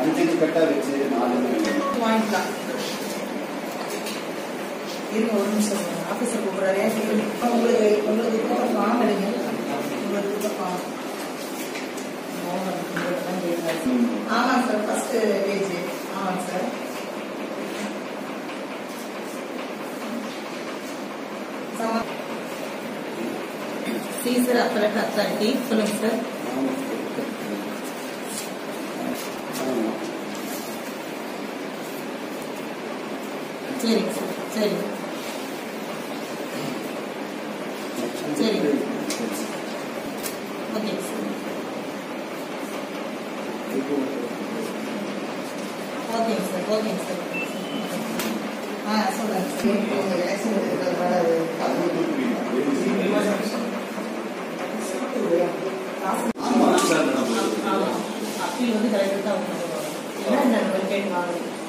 அஞ்சு கட்டா வச்சு நாலு வாங்கிக்கலாம். இருங்க ஒரு நிமிஷம். ஆஃபீஸர் கூப்பிட்றாரு. இப்போ உங்களுக்கு உங்களுக்கு இப்போ ஒரு ஃபார்ம் எடுங்க உங்களுக்கு இப்போ ஃபார்ம் ஆமாம் சார் ஃபஸ்ட்டு பேஜ் ஆமாம் சார் சீசர் அத்தலக்கு அத்தாரிட்டி சொல்லுங்கள் சார் 这里，这里，从这里，不给，不给，不给，不给，哎，是的，这个东西，这个东西，这个东西，的，我讲的那不是，你？的，那那那，我讲的。